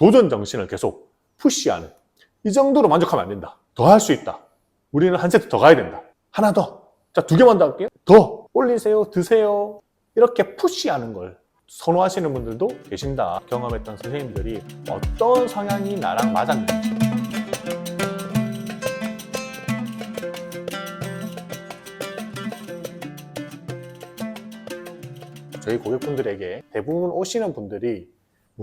도전 정신을 계속 푸시하는 이 정도로 만족하면 안 된다. 더 할 수 있다. 우리는 한 세트 더 가야 된다. 하나 더. 자, 두 개만 더 할게요. 더 올리세요. 드세요. 이렇게 푸시하는 걸 선호하시는 분들도 계신다. 경험했던 선생님들이 어떤 성향이 나랑 맞았는지. 저희 고객분들에게 대부분 오시는 분들이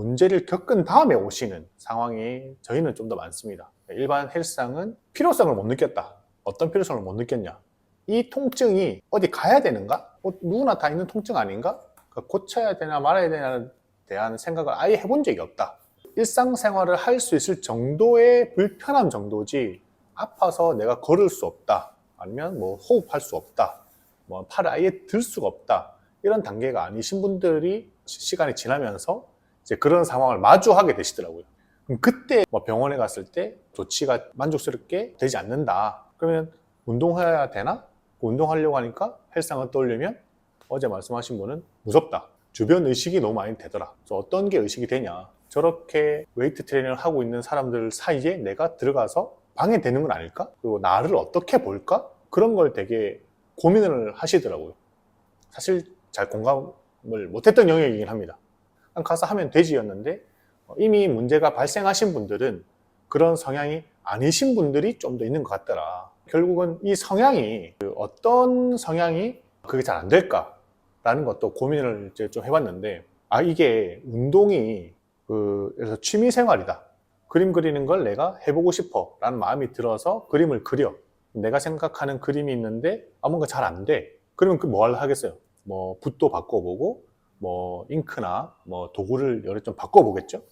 문제를 겪은 다음에 오시는 상황이 저희는 좀 더 많습니다. 일반 헬스장은 필요성을 못 느꼈다. 어떤 필요성을 못 느꼈냐? 이 통증이 어디 가야 되는가? 어, 누구나 다 있는 통증 아닌가? 고쳐야 되나 말아야 되냐에 대한 생각을 아예 해본 적이 없다. 일상생활을 할 수 있을 정도의 불편함 정도지 아파서 내가 걸을 수 없다. 아니면 뭐 호흡할 수 없다. 뭐 팔을 아예 들 수가 없다. 이런 단계가 아니신 분들이 시- 시간이 지나면서 이제 그런 상황을 마주하게 되시더라고요. 그럼 그때 뭐 병원에 갔을 때 조치가 만족스럽게 되지 않는다. 그러면 운동해야 되나? 운동하려고 하니까 헬스장을 떠올리면 어제 말씀하신 분은 무섭다. 주변 의식이 너무 많이 되더라. 그래서 어떤 게 의식이 되냐? 저렇게 웨이트 트레이닝을 하고 있는 사람들 사이에 내가 들어가서 방해되는 건 아닐까? 그리고 나를 어떻게 볼까? 그런 걸 되게 고민을 하시더라고요. 사실 잘 공감을 못했던 영역이긴 합니다. 가서 하면 되지였는데 어, 이미 문제가 발생하신 분들은 그런 성향이 아니신 분들이 좀 더 있는 것 같더라. 결국은 이 성향이 그 어떤 성향이 그게 잘 안 될까라는 것도 고민을 이제 좀 해봤는데 아 이게 운동이 그 그래서 취미 생활이다. 그림 그리는 걸 내가 해보고 싶어라는 마음이 들어서 그림을 그려. 내가 생각하는 그림이 있는데 아 뭔가 잘 안 돼. 그러면 그 뭘 하겠어요? 뭐 붓도 바꿔보고 뭐 잉크나 뭐 도구를 여러 좀 바꿔보겠죠.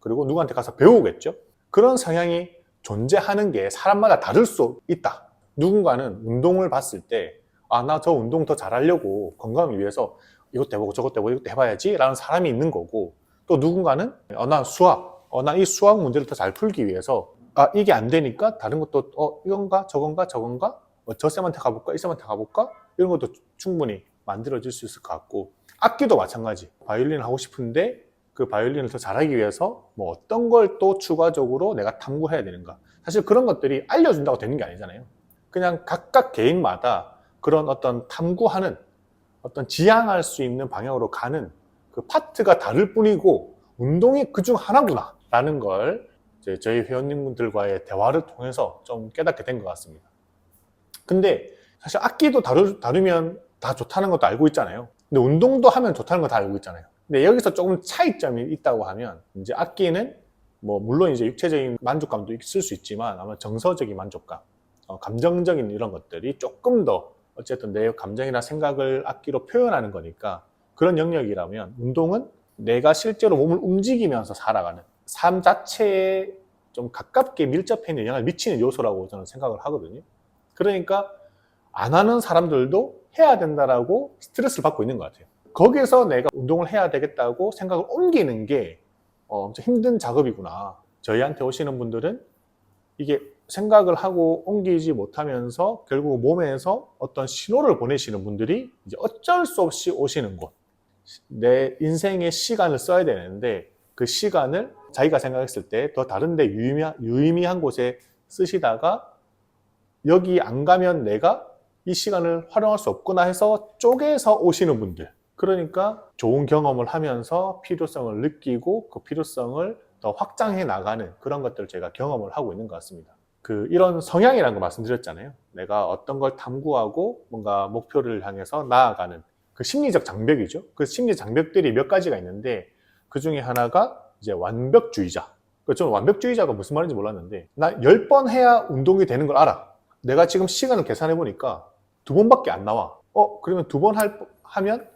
그리고 누구한테 가서 배우겠죠. 그런 성향이 존재하는 게 사람마다 다를 수 있다. 누군가는 운동을 봤을 때 아 나 저 운동 더 잘하려고 건강을 위해서 이것도 해보고 저것도 해보고 이것도 해봐야지 라는 사람이 있는 거고 또 누군가는 어, 나 수학 어, 나이 수학 문제를 더 잘 풀기 위해서 아 이게 안 되니까 다른 것도 어 이건가 저건가 저건가 어, 저 쌤한테 가볼까 이 쌤한테 가볼까 이런 것도 충분히 만들어질 수 있을 것 같고 악기도 마찬가지. 바이올린 하고 싶은데 그 바이올린을 더 잘하기 위해서 뭐 어떤 걸 또 추가적으로 내가 탐구해야 되는가. 사실 그런 것들이 알려준다고 되는 게 아니잖아요. 그냥 각각 개인마다 그런 어떤 탐구하는 어떤 지향할 수 있는 방향으로 가는 그 파트가 다를 뿐이고 운동이 그 중 하나구나 라는 걸 저희 회원님들과의 대화를 통해서 좀 깨닫게 된 것 같습니다. 근데 사실 악기도 다루, 다루면 다 좋다는 것도 알고 있잖아요. 근데 운동도 하면 좋다는 거 다 알고 있잖아요. 근데 여기서 조금 차이점이 있다고 하면 이제 악기는 뭐 물론 이제 육체적인 만족감도 있을 수 있지만 아마 정서적인 만족감, 어, 감정적인 이런 것들이 조금 더 어쨌든 내 감정이나 생각을 악기로 표현하는 거니까 그런 영역이라면 운동은 내가 실제로 몸을 움직이면서 살아가는 삶 자체에 좀 가깝게 밀접해 있는 영향을 미치는 요소라고 저는 생각을 하거든요. 그러니까 안 하는 사람들도 해야 된다라고 스트레스를 받고 있는 것 같아요. 거기에서 내가 운동을 해야 되겠다고 생각을 옮기는 게 어, 엄청 힘든 작업이구나. 저희한테 오시는 분들은 이게 생각을 하고 옮기지 못하면서 결국 몸에서 어떤 신호를 보내시는 분들이 이제 어쩔 수 없이 오시는 곳. 내 인생의 시간을 써야 되는데 그 시간을 자기가 생각했을 때 더 다른데 유의미한, 유의미한 곳에 쓰시다가 여기 안 가면 내가 이 시간을 활용할 수 없구나 해서 쪼개서 오시는 분들. 그러니까 좋은 경험을 하면서 필요성을 느끼고 그 필요성을 더 확장해 나가는 그런 것들을 제가 경험을 하고 있는 것 같습니다. 그 이런 성향이라는 걸 말씀드렸잖아요. 내가 어떤 걸 탐구하고 뭔가 목표를 향해서 나아가는 그 심리적 장벽이죠. 그 심리 장벽들이 몇 가지가 있는데 그 중에 하나가 이제 완벽주의자. 그 저는 완벽주의자가 무슨 말인지 몰랐는데 나 10번 해야 운동이 되는 걸 알아. 내가 지금 시간을 계산해 보니까 두 번밖에 안 나와. 어, 그러면 두 번 하면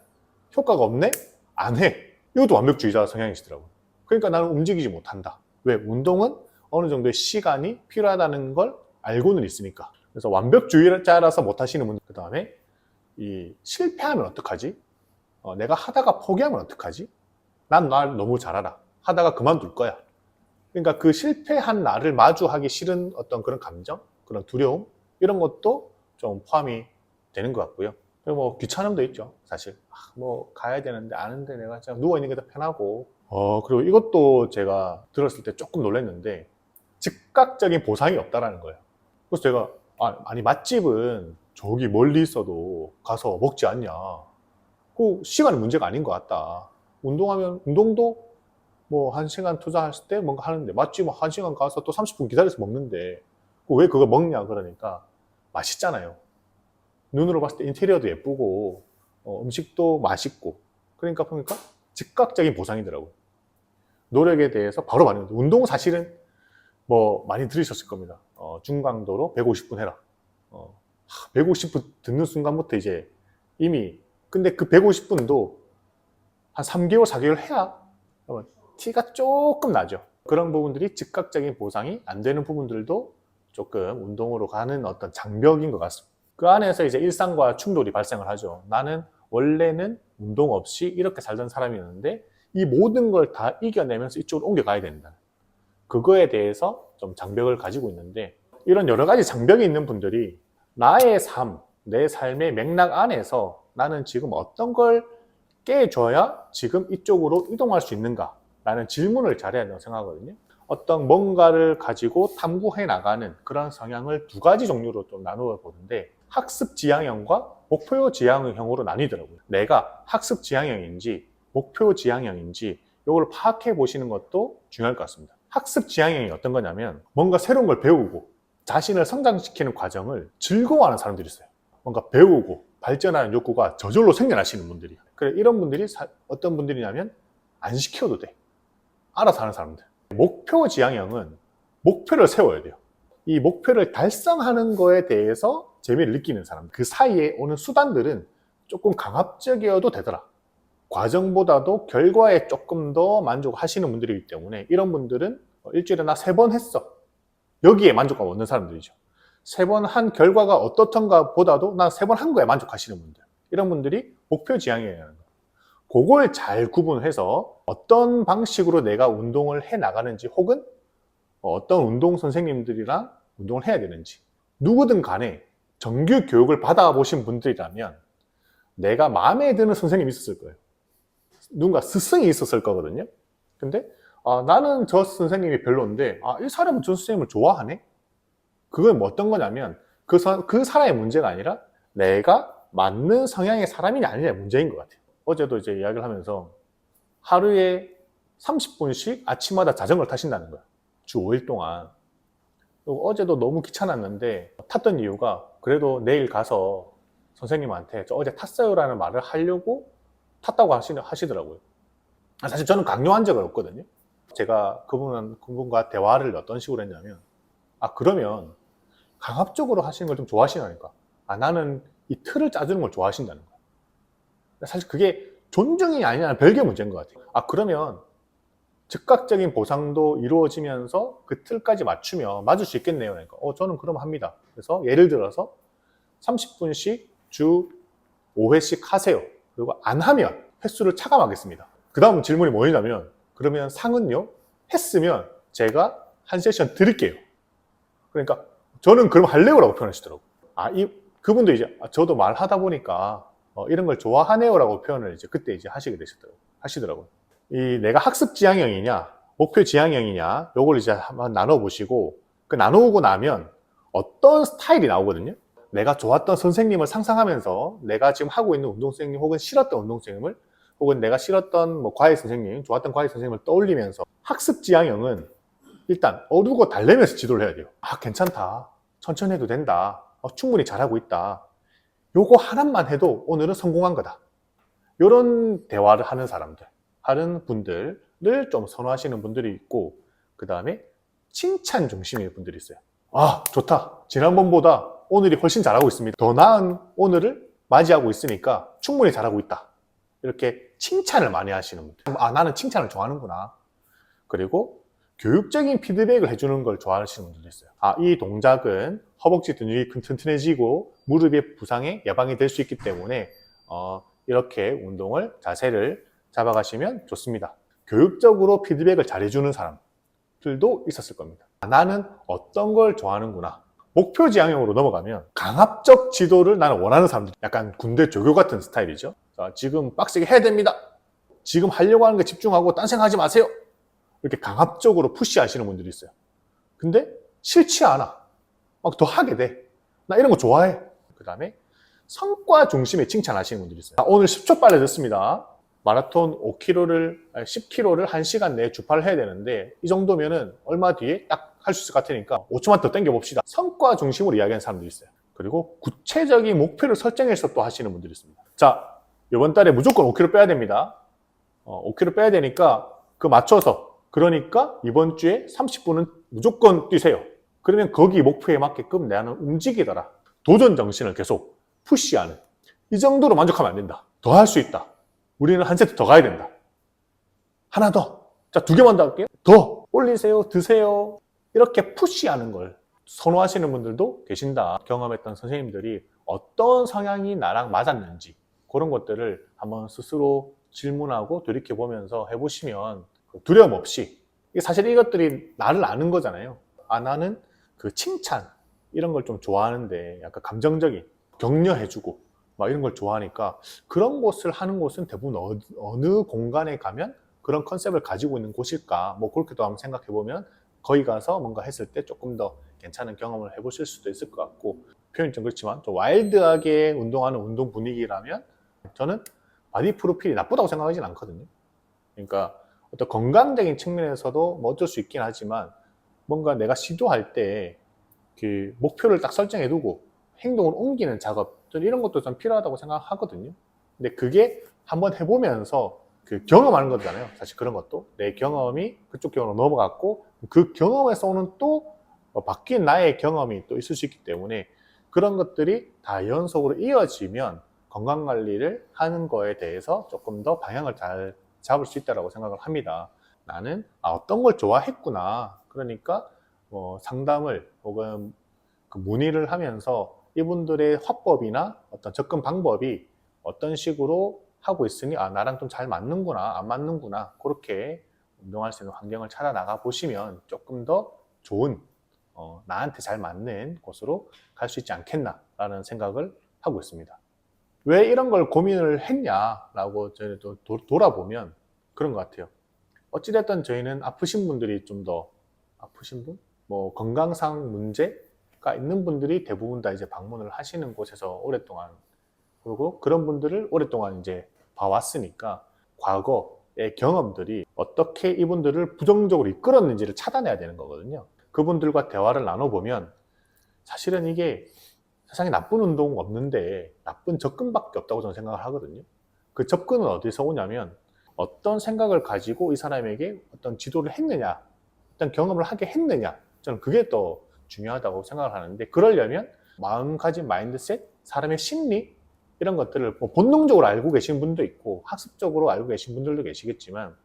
효과가 없네? 안 해. 이것도 완벽주의자 성향이시더라고요. 그러니까 나는 움직이지 못한다. 왜? 운동은 어느 정도의 시간이 필요하다는 걸 알고는 있으니까. 그래서 완벽주의자라서 못 하시는 분들, 그 다음에 이 실패하면 어떡하지? 어, 내가 하다가 포기하면 어떡하지? 난 날 너무 잘 알아. 하다가 그만둘 거야. 그러니까 그 실패한 나를 마주하기 싫은 어떤 그런 감정, 그런 두려움, 이런 것도 좀 포함이 되는 것 같고요. 그리고 뭐 귀찮음도 있죠, 사실. 아, 뭐 가야 되는데 아는데 내가 진짜 누워 있는 게 더 편하고 어, 그리고 이것도 제가 들었을 때 조금 놀랐는데, 즉각적인 보상이 없다라는 거예요. 그래서 제가, 아, 아니, 맛집은 저기 멀리 있어도 가서 먹지 않냐. 그 시간이 문제가 아닌 것 같다. 운동하면, 운동도 뭐 한 시간 투자했을 때 뭔가 하는데, 맛집은 한 시간 가서 또 30분 기다려서 먹는데, 그왜 그걸 먹냐 그러니까, 맛있잖아요. 눈으로 봤을 때 인테리어도 예쁘고, 어, 음식도 맛있고, 그러니까 보니까 즉각적인 보상이더라고요. 노력에 대해서 바로 반응. 운동 사실은 뭐 많이 들으셨을 겁니다. 어, 중강도로 150분 해라. 어, 150분 듣는 순간부터 이제 이미 근데 그 150분도 한 3개월, 4개월 해야 티가 조금 나죠. 그런 부분들이 즉각적인 보상이 안 되는 부분들도 조금 운동으로 가는 어떤 장벽인 것 같습니다. 그 안에서 이제 일상과 충돌이 발생을 하죠. 나는 원래는 운동 없이 이렇게 살던 사람이었는데 이 모든 걸 다 이겨내면서 이쪽으로 옮겨가야 된다. 그거에 대해서 좀 장벽을 가지고 있는데 이런 여러 가지 장벽이 있는 분들이 나의 삶, 내 삶의 맥락 안에서 나는 지금 어떤 걸 깨줘야 지금 이쪽으로 이동할 수 있는가? 라는 질문을 잘해야 된다고 생각하거든요. 어떤 뭔가를 가지고 탐구해 나가는 그런 성향을 두 가지 종류로 좀 나누어 보는데 학습 지향형과 목표 지향형으로 나뉘더라고요. 내가 학습 지향형인지 목표 지향형인지 이걸 파악해 보시는 것도 중요할 것 같습니다. 학습 지향형이 어떤 거냐면 뭔가 새로운 걸 배우고 자신을 성장시키는 과정을 즐거워하는 사람들이 있어요. 뭔가 배우고 발전하는 욕구가 저절로 생겨나시는 분들이. 그래 이런 분들이 사- 어떤 분들이냐면 안 시켜도 돼. 알아서 하는 사람들. 목표 지향형은 목표를 세워야 돼요. 이 목표를 달성하는 거에 대해서 재미를 느끼는 사람. 그 사이에 오는 수단들은 조금 강압적이어도 되더라. 과정보다도 결과에 조금 더 만족하시는 분들이기 때문에 이런 분들은 어, 일주일에 나 세 번 했어. 여기에 만족감 얻는 사람들이죠. 세 번 한 결과가 어떻던가 보다도 난세번 한 거에 만족하시는 분들. 이런 분들이 목표 지향이라는 거예요. 그걸 잘 구분해서 어떤 방식으로 내가 운동을 해 나가는지 혹은 어떤 운동 선생님들이랑 운동을 해야 되는지 누구든 간에 정규 교육을 받아보신 분들이라면 내가 마음에 드는 선생님이 있었을 거예요. 누군가 스승이 있었을 거거든요. 근데 아, 나는 저 선생님이 별로인데 아, 이 사람은 저 선생님을 좋아하네? 그건 뭐 어떤 거냐면 그, 사, 그 사람의 문제가 아니라 내가 맞는 성향의 사람이냐 아니냐의 문제인 것 같아요. 어제도 이제 이야기를 하면서 하루에 30분씩 아침마다 자전거를 타신다는 거야. 주 5일 동안. 어제도 너무 귀찮았는데 탔던 이유가 그래도 내일 가서 선생님한테 저 어제 탔어요라는 말을 하려고 탔다고 하시, 하시더라고요. 아, 사실 저는 강요한 적은 없거든요. 제가 그분, 그분과 대화를 어떤 식으로 했냐면, 아, 그러면 강압적으로 하시는 걸 좀 좋아하시나니까. 아, 나는 이 틀을 짜주는 걸 좋아하신다는 거야. 사실 그게 존중이 아니냐는 별개 문제인 것 같아요. 아, 그러면 즉각적인 보상도 이루어지면서 그 틀까지 맞추면 맞을 수 있겠네요. 그러니까, 어, 저는 그럼 합니다. 그래서 예를 들어서 30분씩 주 5회씩 하세요. 그리고 안 하면 횟수를 차감하겠습니다. 그 다음 질문이 뭐냐면, 그러면 상은요? 했으면 제가 한 세션 드릴게요. 그러니까 저는 그럼 할래요라고 표현하시더라고요. 아, 이, 그분도 이제 아, 저도 말하다 보니까 어, 이런 걸 좋아하네요라고 표현을 이제 그때 이제 하시게 되시더라고요. 하시더라고요. 이 내가 학습 지향형이냐, 목표 지향형이냐, 요걸 이제 한번 나눠보시고, 그 나누고 나면 어떤 스타일이 나오거든요. 내가 좋았던 선생님을 상상하면서 내가 지금 하고 있는 운동 선생님 혹은 싫었던 운동 선생님을 혹은 내가 싫었던 뭐 과외 선생님, 좋았던 과외 선생님을 떠올리면서 학습 지향형은 일단 어르고 달래면서 지도를 해야 돼요. 아, 괜찮다. 천천히 해도 된다. 어, 충분히 잘하고 있다. 요거 하나만 해도 오늘은 성공한 거다. 이런 대화를 하는 사람들, 하는 분들을 좀 선호하시는 분들이 있고, 그 다음에 칭찬 중심의 분들이 있어요. 아, 좋다. 지난번보다 오늘이 훨씬 잘하고 있습니다. 더 나은 오늘을 맞이하고 있으니까 충분히 잘하고 있다. 이렇게 칭찬을 많이 하시는 분들. 아, 나는 칭찬을 좋아하는구나. 그리고 교육적인 피드백을 해주는 걸 좋아하시는 분들도 있어요. 아, 이 동작은 허벅지 근육이 튼튼해지고 무릎의 부상에 예방이 될 수 있기 때문에 어, 이렇게 운동을 자세를 잡아가시면 좋습니다. 교육적으로 피드백을 잘해주는 사람들도 있었을 겁니다. 아, 나는 어떤 걸 좋아하는구나. 목표 지향형으로 넘어가면 강압적 지도를 나는 원하는 사람들 약간 군대 조교 같은 스타일이죠. 자, 지금 빡세게 해야 됩니다. 지금 하려고 하는 게 집중하고 딴 생각하지 마세요. 이렇게 강압적으로 푸시하시는 분들이 있어요. 근데 싫지 않아. 막 더 하게 돼. 나 이런 거 좋아해. 그 다음에 성과 중심의 칭찬하시는 분들이 있어요. 자, 오늘 10초 빨래 됐습니다. 마라톤 5km를, 10km를 1시간 내에 주파를 해야 되는데 이 정도면은 얼마 뒤에 딱 할 수 있을 것 같으니까 5초만 더 당겨 봅시다. 성과 중심으로 이야기하는 사람들이 있어요. 그리고 구체적인 목표를 설정해서 또 하시는 분들이 있습니다. 자, 이번 달에 무조건 5kg 빼야 됩니다. 어, 5kg 빼야 되니까 그 맞춰서 그러니까 이번 주에 30분은 무조건 뛰세요. 그러면 거기 목표에 맞게끔 나는 움직이더라. 도전 정신을 계속 푸시하는 이 정도로 만족하면 안 된다. 더 할 수 있다. 우리는 한 세트 더 가야 된다. 하나 더. 자, 두 개만 더 할게요. 더 올리세요. 드세요. 이렇게 푸시하는 걸 선호하시는 분들도 계신다. 경험했던 선생님들이 어떤 성향이 나랑 맞았는지 그런 것들을 한번 스스로 질문하고 돌이켜보면서 해보시면 그 두려움 없이 사실 이것들이 나를 아는 거잖아요. 아 나는 그 칭찬 이런 걸 좀 좋아하는데 약간 감정적인 격려해주고 막 이런 걸 좋아하니까 그런 곳을 하는 곳은 대부분 어, 어느 공간에 가면 그런 컨셉을 가지고 있는 곳일까 뭐 그렇게도 한번 생각해 보면 거기 가서 뭔가 했을 때 조금 더 괜찮은 경험을 해보실 수도 있을 것 같고 표현이 좀 그렇지만 좀 와일드하게 운동하는 운동 분위기라면 저는 바디 프로필이 나쁘다고 생각하진 않거든요. 그러니까 어떤 건강적인 측면에서도 뭐 어쩔 수 있긴 하지만 뭔가 내가 시도할 때 그 목표를 딱 설정해 두고 행동을 옮기는 작업 저는 이런 것도 좀 필요하다고 생각하거든요. 근데 그게 한번 해보면서 그 경험하는 거잖아요. 사실 그런 것도 내 경험이 그쪽 경험으로 넘어갔고 그 경험에서 오는 또 어, 바뀐 나의 경험이 또 있을 수 있기 때문에 그런 것들이 다 연속으로 이어지면 건강 관리를 하는 거에 대해서 조금 더 방향을 잘 잡을 수 있다고 생각을 합니다. 나는 아, 어떤 걸 좋아했구나. 그러니까 뭐 상담을 혹은 그 문의를 하면서 이분들의 화법이나 어떤 접근 방법이 어떤 식으로 하고 있으니 아 나랑 좀 잘 맞는구나 안 맞는구나 그렇게 운동할 수 있는 환경을 찾아 나가 보시면 조금 더 좋은 어, 나한테 잘 맞는 곳으로 갈 수 있지 않겠나라는 생각을 하고 있습니다. 왜 이런 걸 고민을 했냐라고 저희는 또 도- 돌아보면 그런 것 같아요. 어찌됐든 저희는 아프신 분들이 좀 더 아프신 분? 뭐 건강상 문제 가 있는 분들이 대부분 다 이제 방문을 하시는 곳에서 오랫동안 그리고 그런 분들을 오랫동안 이제 봐왔으니까 과거의 경험들이 어떻게 이분들을 부정적으로 이끌었는지를 찾아내야 되는 거거든요. 그분들과 대화를 나눠보면 사실은 이게 세상에 나쁜 운동 없는데 나쁜 접근밖에 없다고 저는 생각을 하거든요. 그 접근은 어디서 오냐면 어떤 생각을 가지고 이 사람에게 어떤 지도를 했느냐, 어떤 경험을 하게 했느냐, 저는 그게 더 중요하다고 생각을 하는데 그러려면 마음가짐, 마인드셋, 사람의 심리 이런 것들을 뭐 본능적으로 알고 계신 분도 있고 학습적으로 알고 계신 분들도 계시겠지만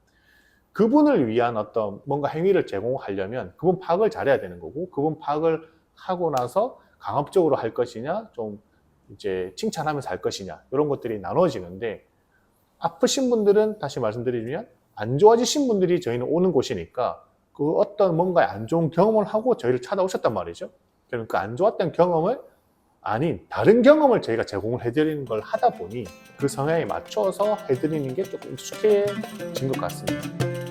그분을 위한 어떤 뭔가 행위를 제공하려면 그분 파악을 잘해야 되는 거고 그분 파악을 하고 나서 강압적으로 할 것이냐 좀 이제 칭찬하면서 할 것이냐 이런 것들이 나눠지는데 아프신 분들은 다시 말씀드리면 안 좋아지신 분들이 저희는 오는 곳이니까 그 어떤 뭔가 안 좋은 경험을 하고 저희를 찾아오셨단 말이죠. 그러면 그 안 좋았던 경험을 아닌 다른 경험을 저희가 제공을 해드리는 걸 하다 보니 그 성향에 맞춰서 해드리는 게 조금 익숙해진 것 같습니다.